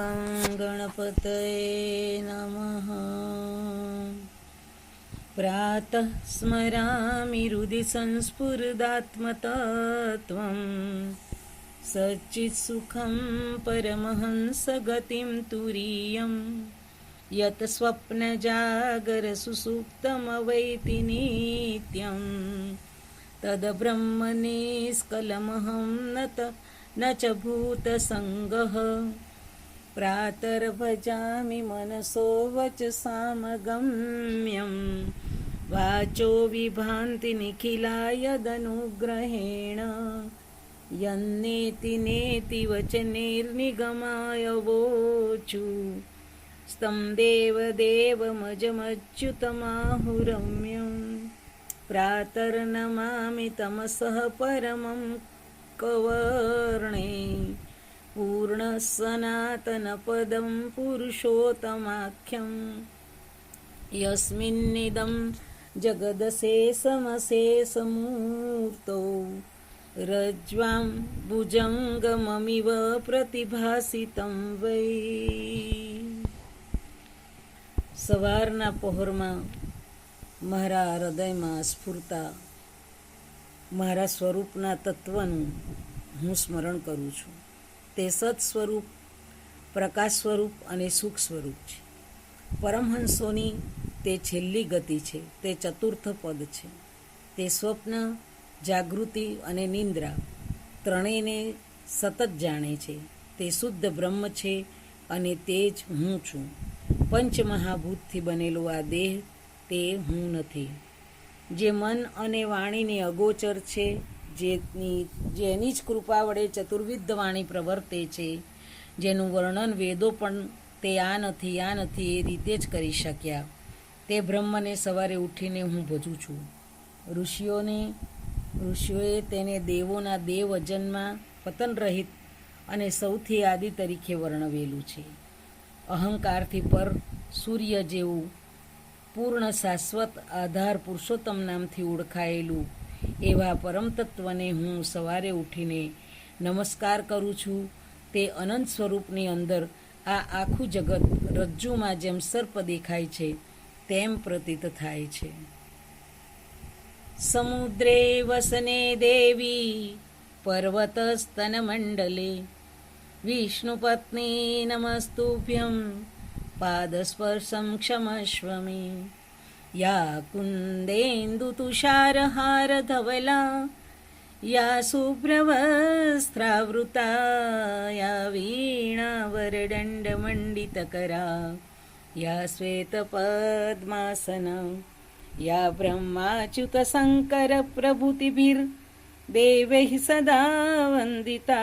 गं गणपतये नमः। प्रातः स्मरामि हृदि संस्फुरदात्मतत्वं सच्चित्सुखं परमहंसगतिं तुरीयं। यत् स्वप्नजागरसुसुप्तमवैति नित्यं। तद्ब्रह्मनिष्कलमहं न त न च भूतसङ्गः। प्रातर्भजामि मनसो वचसामगम्यं वाचो विभान्ति निखिला यदनुग्रहेण यन्नेति नेति वचनेर्निगमाय वोचु स्तं देवदेवमजमच्युतमाहुरम्यं प्रातर्नमामि तमसः परमं कवर्णे पूर्णसनातनपदं पुरुषोत्तमाख्यं यस्मिन्निदं जगदशेषमशेषमूर्तौ रज्ज्वां भुजङ्गममिव प्रतिभासितं वै સવારના પહોરમાં મારા હૃદયમાં સ્ફૂરતા મારા સ્વરૂપના તત્વનું હું સ્મરણ કરું છું તે સત સ્વરૂપ પ્રકાશ સ્વરૂપ અને સુખ સ્વરૂપ છે. પરમહંસોની તે છેલ્લી ગતિ છે. તે ચતુર્થ પદ છે. તે સ્વપ્ન, જાગૃતિ અને નિંદ્રા ત્રણેયને સતત જાણે છે. તે શુદ્ધ બ્રહ્મ છે અને તે જ હું છું. પંચમહાભૂતથી બનેલો આ દેહ, તે હું નથી. જે મન અને વાણીની અગોચર છે જેની જેની જ કૃપા વડે ચતુર્વિધ વાણી પ્રવર્તે છે, જેનું વર્ણન વેદો પણ તે આ નથી આ નથી એ રીતે જ કરી શક્યા. તે બ્રહ્મને સવારે ઉઠીને હું ભજું છું. ઋષિઓને, ઋષિઓએ તેને દેવોના દેવ વજનમાં પતન રહિત અને સૌથી આદિ તરીકે વર્ણવેલું છે. અહંકારથી પર સૂર્ય જેવું પૂર્ણ શાશ્વત આધાર પુરુષોત્તમ નામથી ઓળખાયેલું એવા પરમતત્વને હું સવારે ઉઠીને નમસ્કાર કરું છું. તે અનંત સ્વરૂપની અંદર આ આખું જગત રજ્જુમાં જેમ સર્પ દેખાય છે, તેમ પ્રતીત થાય છે. સમુદ્રે વસને દેવી પર્વતસ્તનમંડલે વિષ્ણુપત્ની નમસ્તુભ્યં પાદસ્પર્શં ક્ષમસ્વ या कुंदेंदु तुषारहार धवला या सुप्रवस्त्रावृता या वीणावर दण्डमण्डितकरा या श्वेतपद्मासन या ब्रह्माच्युतशङ्करप्रभृतिभिर्देवैः सदा वन्दिता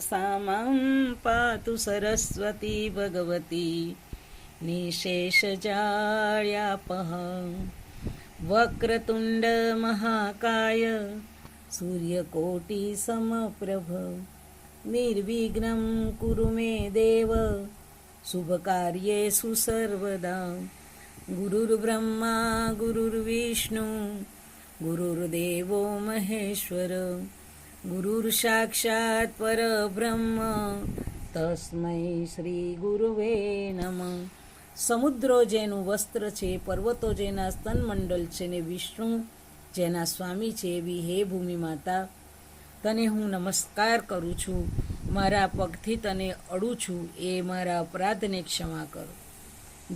सामां पातु सरस्वती भगवती। निशेष जाळ्यापह वक्रतुंड महाकाय सूर्यकोटी समप्रभ. निर्विघ्नं कुरु मे देव शुभकार्येषु सर्वदा गुरुर्ब्रह्मा गुरुर्विष्णू गुरुर्देव महेश्वर. गुरुर्साक्षात् परब्रह्म तस्मै श्रीगुरुवे नमः. સમુદ્રો જેનું વસ્ત્ર છે, પર્વતો જેના સ્તનમંડલ છે ને વિષ્ણુ જેના સ્વામી છે એવી હે ભૂમિ માતા, તને હું નમસ્કાર કરું છું. મારા પગથી તને અડું છું. એ મારા અપરાધને ક્ષમા કરો.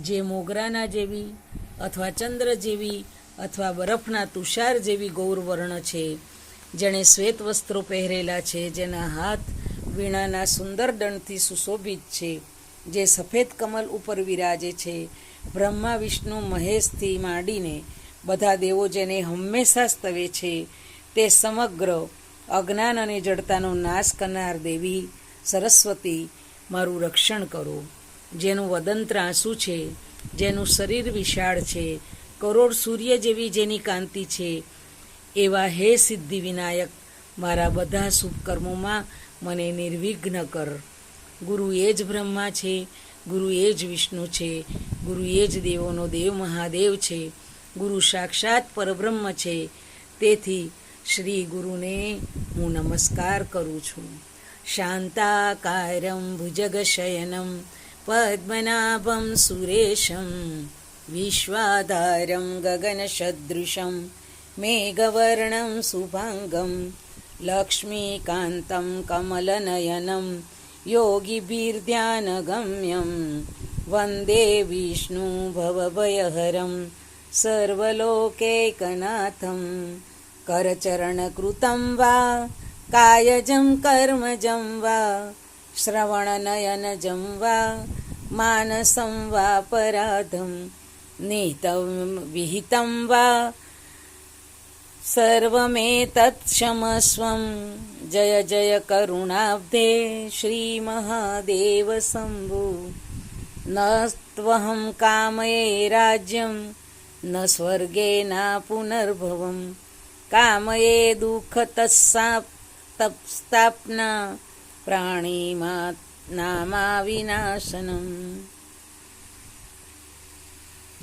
જે મોગરાના જેવી અથવા ચંદ્ર જેવી અથવા બરફના તુષાર જેવી ગૌરવર્ણ છે, જેણે શ્વેત વસ્ત્રો પહેરેલા છે, જેના હાથ વીણાના સુંદર દંડથી સુશોભિત છે જે સફેદ કમલ ઉપર વિરાજે છે, બ્રહ્મા, વિષ્ણુ, મહેશથી માંડીને બધા દેવો જેને હંમેશા સ્તવે છે, તે સમગ્ર અજ્ઞાન અને જડતાનો નાશ કરનાર દેવી સરસ્વતી, મારું રક્ષણ કરો. જેનું વદંત્ર આંસુ છે, જેનું શરીર વિશાળ છે, કરોડ સૂર્ય જેવી જેની કાંતિ છે, એવા હે સિદ્ધિ વિનાયક, મારા બધા શુભકર્મોમાં મને નિર્વિઘ્ન કર. ગુરુ એ જ બ્રહ્મા છે, ગુરુ એ જ વિષ્ણુ છે, ગુરુ એ જ દેવોનો દેવ મહાદેવ છે, ગુરુ સાક્ષાત પરબ્રહ્મ છે. તેથી શ્રી ગુરુને હું નમસ્કાર કરું છું. શાંતાકારમ ભુજગશયનમ પદ્મનાભમ સુરેશમ વિશ્વાધારમ ગગનસદૃશમ મેઘવર્ણમ શુભાંગમ લક્ષ્મીકાંતમ કમલનયનમ योगिभिर्ध्यानगम्यं वन्दे विष्णु भवभयहरं सर्वलोकैकनाथं करचरणकृतं वा कायजं कर्मजं वा श्रवणनयनजं वा मानसं वा पराधं नीतं विहितं वा सर्वमेतत् क्षमस्वं जय जय करुणाब्धे श्रीमहादेवशम्भु न त्वहं कामये राज्यं न स्वर्गे न पुनर्भवं। कामये दुःखतस्ताप्ना प्राणिमा नामाविनाशनम्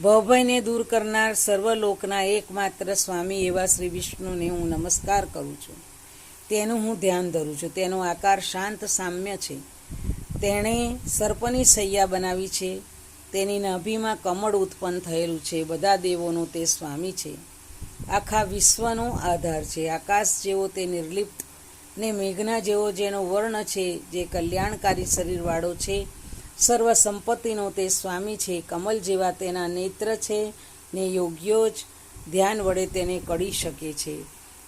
ભવભયને દૂર કરનાર સર્વલોકના એકમાત્ર સ્વામી એવા શ્રી વિષ્ણુને હું નમસ્કાર કરું છું. તેનું હું ધ્યાન ધરું છું. તેનો આકાર શાંત સામ્ય છે. તેણે સર્પની સૈયા બનાવી છે. તેની નાભીમાં કમળ ઉત્પન્ન થયેલું છે. બધા દેવોનો તે સ્વામી છે. આખા વિશ્વનો આધાર છે. આકાશ જેવો તે નિર્લિપ્ત ને મેઘના જેવો જેનો વર્ણ છે, જે કલ્યાણકારી શરીરવાળો છે સર્વ સંપત્તિનો તે સ્વામી છે. કમલ જેવા તેના નેત્ર છે ને યોગ્યો જ ધ્યાન વડે તેને કળી શકે છે.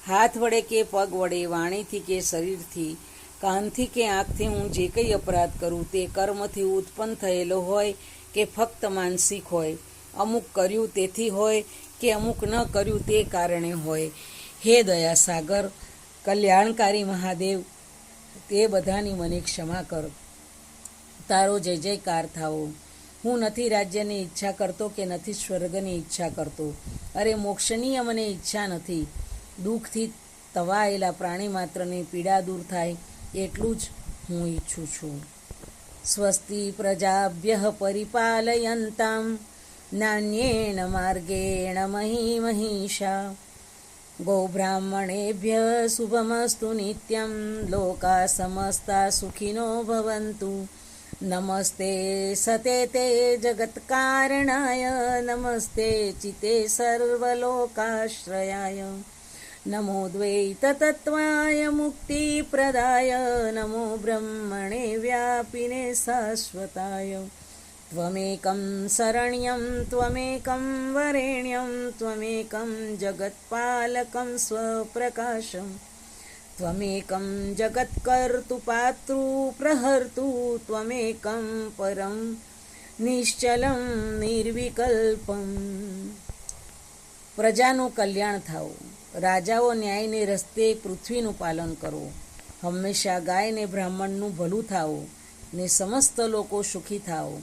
હાથ વડે કે પગ વડે, વાણીથી કે શરીરથી, કાનથી કે આંખથી હું જે કંઈ અપરાધ કરું તે કર્મથી ઉત્પન્ન થયેલો હોય કે ફક્ત માનસિક હોય, અમુક કર્યું તેથી હોય કે અમુક ન કર્યું તે કારણે હોય. હે દયા સાગર કલ્યાણકારી મહાદેવ, તે બધાની મને ક્ષમા કર. તારો જય જયકાર થાવો હું નથી રાજ્યની ઈચ્છા કરતો કે નથી સ્વર્ગની ઈચ્છા કરતો. અરે મોક્ષની મને ઈચ્છા નથી. દુઃખથી તવાયેલા પ્રાણી માત્રની પીડા દૂર થાય એટલું જ હું ઈચ્છું છું. સ્વસ્તિ પ્રજાભ્ય પરિપાલયંતામ. નાન્યેણ માર્ગેણ મહી મહિષા. ગોબ્રાહ્મણેભ્ય શુભમસ્તુ નિત્યં લોકા સમસ્તા સુખિનો ભવન્તુ नमस्ते सते ते जगत्कारणाय नमस्ते चिते सर्वलोकाश्रयाय नमो द्वैततत्त्वाय मुक्तिप्रदाय नमो ब्रह्मणे व्यापिने शाश्वताय। त्वमेकं शरण्यं त्वमेकं वरेण्यं त्वमेकं जगत्पालकं स्वप्रकाशम्। त्वमेकं जगत्कर्तुपातृ प्रहर्तु त्वमेकं परं નિશ્ચલમ નિર્વિકલ્પમ પ્રજાનું કલ્યાણ થાવું રાજાઓ ન્યાયને રસ્તે પૃથ્વીનું પાલન કરો હંમેશા ગાયને બ્રાહ્મણનું ભલું થાવું ને સમસ્ત લોકો સુખી થાઓ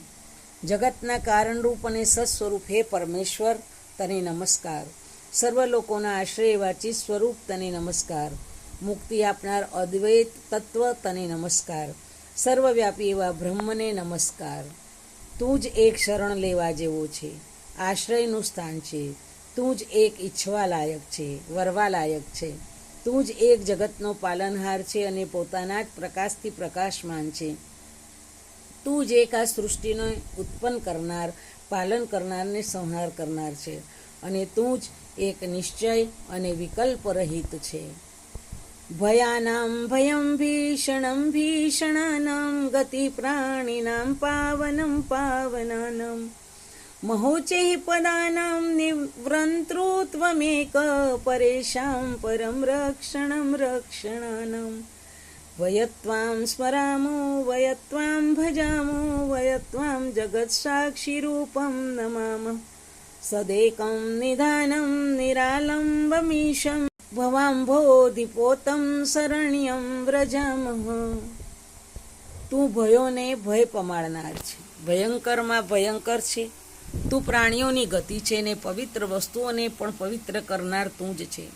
જગતના કારણરૂપ અને સત્સ્વરૂપ હે પરમેશ્વર તને નમસ્કાર સર્વ લોકોના આશ્રય વાચી સ્વરૂપ તને નમસ્કાર મુક્તિ આપનાર અદ્વૈત તત્વ તને નમસ્કાર. સર્વવ્યાપી એવા બ્રહ્મને નમસ્કાર. તું જ એક શરણ લેવા જેવો છે. આશ્રયનું સ્થાન છે. તું જ એક ઈચ્છવા લાયક છે વરવા લાયક છે. તું જ એક જગતનો પાલનહાર છે અને પોતાના જ પ્રકાશથી પ્રકાશમાન છે. તું જ એક આ સૃષ્ટિને ઉત્પન્ન કરનાર, પાલન કરનારને સંહાર કરનાર છે. અને તું જ એક નિશ્ચય અને વિકલ્પ રહિત છે. भयानां भयं भीषणं भीषणानां गतिप्राणिनां पावनं पावनानां। महोचैः पदानां निवृन्तृत्वमेक परेषां परं रक्षणं रक्षणानां। वयत्वां स्मरामो वयत्वां भजामो वयत्वां जगत्साक्षिरूपं नमामः। सदेकं निधानं निरालम्बमीशम् નિરાલંબમીશં શરણ્યમ શરણ્યં વ્રજામઃ તું ભયોને ભય પમાડનાર છે ભયંકરમાં ભયંકર છે તું પ્રાણીઓની ગતિ છે ને પવિત્ર વસ્તુઓને પણ પવિત્ર કરનાર તું જ છે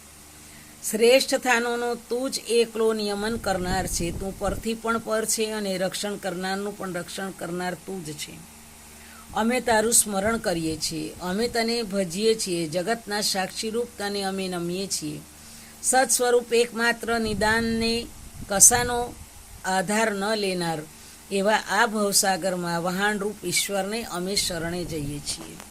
શ્રેષ્ઠ થાનોનો તું જ એકલો નિયમન કરનાર છે તું પરથી પણ પર છે અને રક્ષણ કરનારનું પણ રક્ષણ કરનાર તું જ છે। અમે તારું સ્મરણ કરીએ છીએ। અમે તને ભજીએ છીએ। જગતના સાક્ષીરૂપ તને અમે નમીએ છીએ। સત સ્વરૂપ એકમાત્ર નિદાનને કસાનો આધાર ન લેનાર એવા આ ભવસાગરમાં વહાણરૂપ ઈશ્વરને અમે શરણે જઈએ છીએ.